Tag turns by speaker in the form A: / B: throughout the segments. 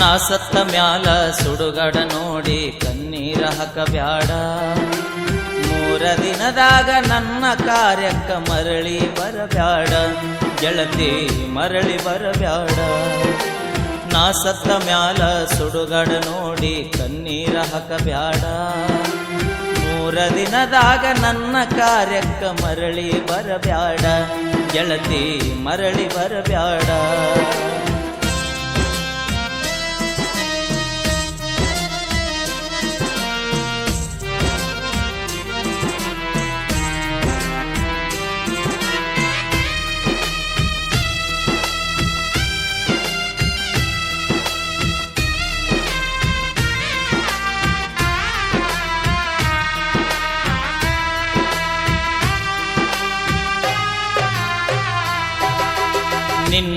A: ನಾ ಸತ್ತ ಮ್ಯಾಲ ಸುಡುಗಡ ನೋಡಿ ಕಣ್ಣೀರ ಹಾಕಬ್ಯಾಡ. ಮೂರ ದಿನದಾಗ ನನ್ನ ಕಾರ್ಯಕ್ಕ ಮರಳಿ ಬರಬ್ಯಾಡ. ಗೆಳತಿ ಮರಳಿ ಬರಬ್ಯಾಡ. ನಾ ಸತ್ತ ಮ್ಯಾಲ ಸುಡುಗಡ ನೋಡಿ ಕಣ್ಣೀರ ಹಾಕಬ್ಯಾಡ. ಮೂರ ದಿನದಾಗ ನನ್ನ ಕಾರ್ಯಕ್ಕ ಮರಳಿ ಬರಬ್ಯಾಡ. ಗೆಳತಿ ಮರಳಿ ಬರಬ್ಯಾಡ.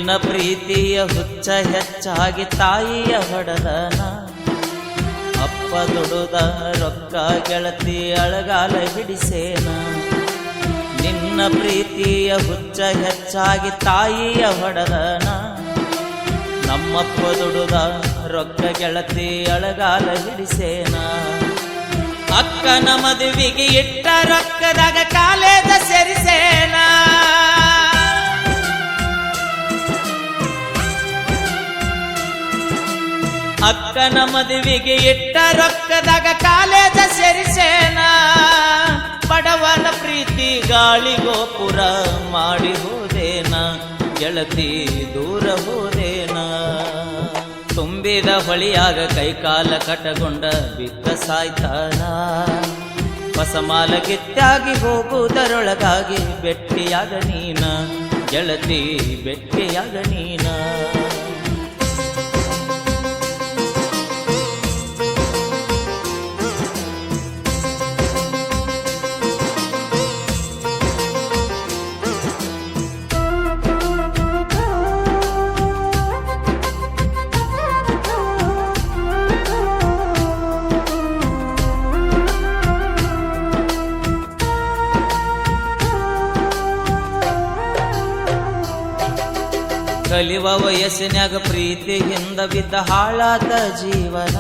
A: ನಿನ್ನ ಪ್ರೀತಿಯ ಹುಚ್ಚ ಹೆಚ್ಚಾಗಿ ತಾಯಿಯ ಹೊಡೆದನ ಅಪ್ಪ ದುಡುದ ರೊಕ್ಕ ಗೆಳತಿ ಅಳಗಾಲ ಹಿಡಿಸೇನ. ನಿನ್ನ ಪ್ರೀತಿಯ ಹುಚ್ಚ ಹೆಚ್ಚಾಗಿ ತಾಯಿಯ ಹೊಡೆದನ ನಮ್ಮಪ್ಪ ದುಡುದ ರೊಕ್ಕ ಗೆಳತಿ ಅಳಗಾಲ ಹಿಡಿಸೇನ. ಅಕ್ಕನ ಮದುವಿಗೆ ಇಟ್ಟ ರೊಕ್ಕದಾಗ ಕಾಲೇದ ಸೇರಿಸೇನ. ಅಕ್ಕನ ಮದುವೆಗೆ ಇಟ್ಟ ರೊಕ್ಕದಾಗ ಕಾಲೇಜ ಸೇರಿಸೇನ? ಬಡವನ ಪ್ರೀತಿ ಗಾಳಿ ಗೋಪುರ ಮಾಡಿ ಹೋದೇನ? ಗೆಳತಿ ದೂರ ಹೋದೇನ? ತುಂಬಿದ ಹೊಳಿಯಾಗ ಕೈಕಾಲ ಕಟಗೊಂಡ ಬಿದ್ದ ಸಾಯ್ತಾನ? ಹೊಸಮಾಲ ಗಿತ್ತಾಗಿ ಹೋಗುವುದರೊಳಗಾಗಿ ಬೆಟ್ಟಿಯಾಗ ನೀನ? ಗೆಳತಿ ಬೆಟ್ಟಿಯಾಗ ನೀನ? ಕಲಿವ ವಯಸ್ಸಿನಾಗ ಪ್ರೀತಿಯಿಂದ ಬಿದ್ದ ಹಾಳಾದ ಜೀವನ.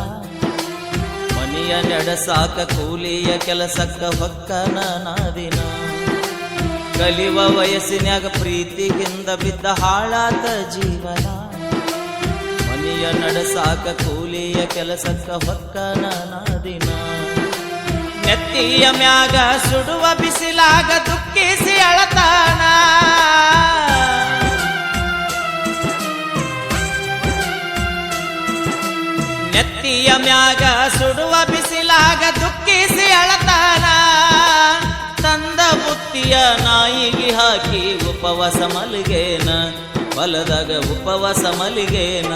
A: ಮನೆಯ ನಡೆಸಾಕ ಕೂಲಿಯ ಕೆಲಸಕ್ಕ ಹೊಕ್ಕನ ನಾದಿನ. ಕಲಿವ ವಯಸ್ಸಿನಾಗ ಪ್ರೀತಿಯಿಂದ ಬಿದ್ದ ಹಾಳಾದ ಜೀವನ. ಮನೆಯ ನಡೆಸಾಕ ಕೂಲಿಯ ಕೆಲಸಕ್ಕ ಹೊಕ್ಕನ ನಾದಿನ. ನೆತ್ತಿಯ ಮ್ಯಾಗ ಸುಡುವ ಬಿಸಿಲಾಗ ದುಃಖಿಸಿ ಅಳತಾನ. ನೆತ್ತಿಯ ಮ್ಯಾಗ ಸುಡುವ ಬಿಸಿಲಾಗ ದುಃಖಿಸಿ ಅಳತಾನ. ತಂದ ಬುತ್ತಿಯ ನಾಯಿಗೆ ಹಾಕಿ ಉಪವಾಸ ಮಲಿಗೇನ. ಹೊಲದಾಗ ಉಪವಾಸ ಮಲಿಗೇನ.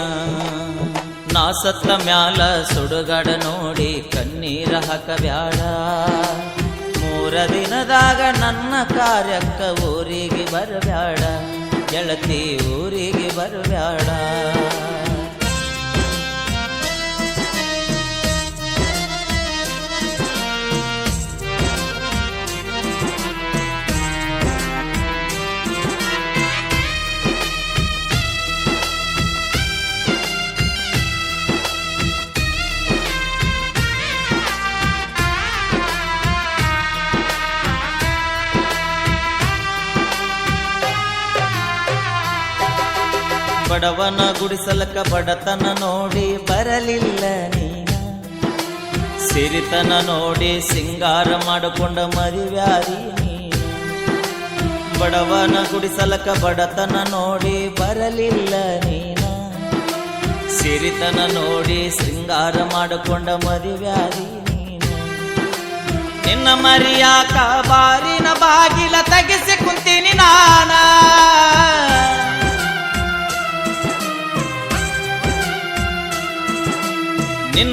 A: ನಾ ಸತ್ತ ಮ್ಯಾಲ ಸುಡುಗಡ ನೋಡಿ ಕಣ್ಣೀರ ಹಾಕಬ್ಯಾಡ. ಮೂರ ದಿನದಾಗ ನನ್ನ ಕಾರ್ಯಕ್ಕ ಊರಿಗೆ ಬರಬ್ಯಾಡ. ಗೆಳತಿ ಊರಿಗೆ ಬರಬ್ಯಾಡ. ಬಡವನ ಗುಡಿಸಲಕ ಬಡತನ ನೋಡಿ ಬರಲಿಲ್ಲ ನೀನ. ಸಿರಿತನ ನೋಡಿ ಸಿಂಗಾರ ಮಾಡಿಕೊಂಡ ಮರಿವ್ಯಾರಿ ನೀನ. ಬಡವನ ಗುಡಿಸಲಕ ಬಡತನ ನೋಡಿ ಬರಲಿಲ್ಲ ನೀನ. ಸಿರಿತನ ನೋಡಿ ಸಿಂಗಾರ ಮಾಡಿಕೊಂಡ ಮರಿವ್ಯಾರಿ ನೀನು. ನಿನ್ನ ಮರಿಯಾಕ ಬಾರಿನ ಬಾಗಿಲ ತೆಗೆಸಿ ಕುಂತೀನಿ ನಾನ.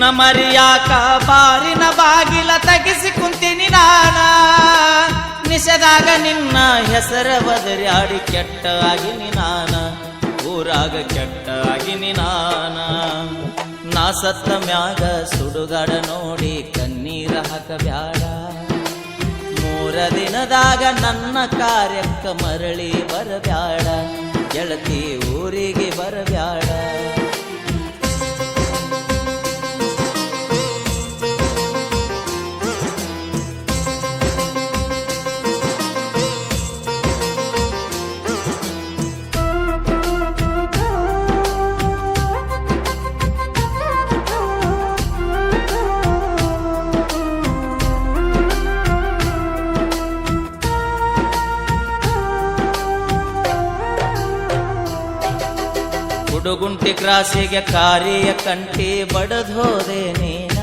A: ನಿನ್ನ ಮರಿಯಾಕ ಬಾರಿನ ಬಾಗಿಲ ತಗಿಸಿ ಕುಂತೀನಿ ನಾನ. ನಿಷದಾಗ ನಿನ್ನ ಹೆಸರ ಬದರಿ ಕೆಟ್ಟ ಆಗಿನಿ ನಾನ. ಊರಾಗ ಕೆಟ್ಟ ಆಗಿನಿ ನಾ ಸತ್ತ ಮ್ಯಾಗ ಸುಡುಗಾಡ ನೋಡಿ ಕಣ್ಣೀರ ಹಾಕಬ್ಯಾಡ. ಮೂರ ದಿನದಾಗ ನನ್ನ ಕಾರ್ಯಕ್ಕ ಮರಳಿ ಬರಬ್ಯಾಡ. ಗೆಳತಿ ಊರಿಗೆ ಬರಬ್ಯಾಡ. ಕುಡುಗುಂಟಿ ಕ್ರಾಸಿಗೆ ಕಾರಿಯ ಕಂಟಿ ಬಡದೋದೆ ನೀನ.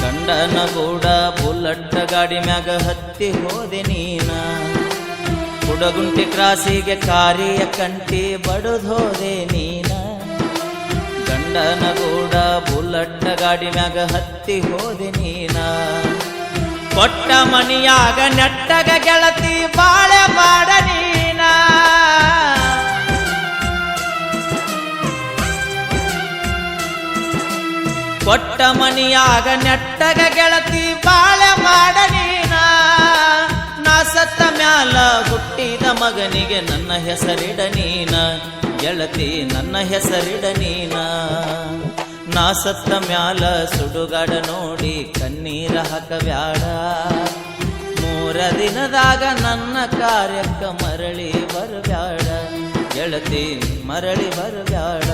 A: ಗಂಡನ ಗೂಡ ಬುಲ್ಲಟ್ಟ ಗಾಡಿ ಮ್ಯಾಗ ಹತ್ತಿ ಹೋದೆ ನೀನ. ಉಡಗುಂಟಿ ಕ್ರಾಸಿಗೆ ಕಾರಿಯ ಕಂಟಿ ಬಡದೋದೆ ನೀನ. ಗಂಡನ ಗೂಡ ಬುಲ್ಲಟ್ಟ ಗಾಡಿ ಮ್ಯಾಗ ಹತ್ತಿ ಹೋದೆ ನೀನ. ಕೊಟ್ಟ ಮನಿಯಾಗ ನೆಟ್ಟಗ ಗೆಳತಿ ಕೊಟ್ಟ ಮನಿಯಾಗ ನೆಟ್ಟಗ ಗೆಳತಿ ಬಾಳೆ ಮಾಡ ನೀನ. ನಾ ಸತ್ತ ಮ್ಯಾಲ ಹುಟ್ಟಿದ ಮಗನಿಗೆ ನನ್ನ ಹೆಸರಿಡ ನೀನ. ಗೆಳತಿ, ನನ್ನ ಹೆಸರಿಡ ನೀನ. ನಾ ಸತ್ತ ಮ್ಯಾಲ ಸುಡುಗಾಡ ನೋಡಿ ಕಣ್ಣೀರ ಹಾಕಬ್ಯಾಡ ಮೂರ ದಿನದಾಗ ನನ್ನ ಕಾರ್ಯಕ್ಕ ಮರಳಿ ಬರಬ್ಯಾಡ ಗೆಳತಿ, ಮರಳಿ ಬರಬ್ಯಾಡ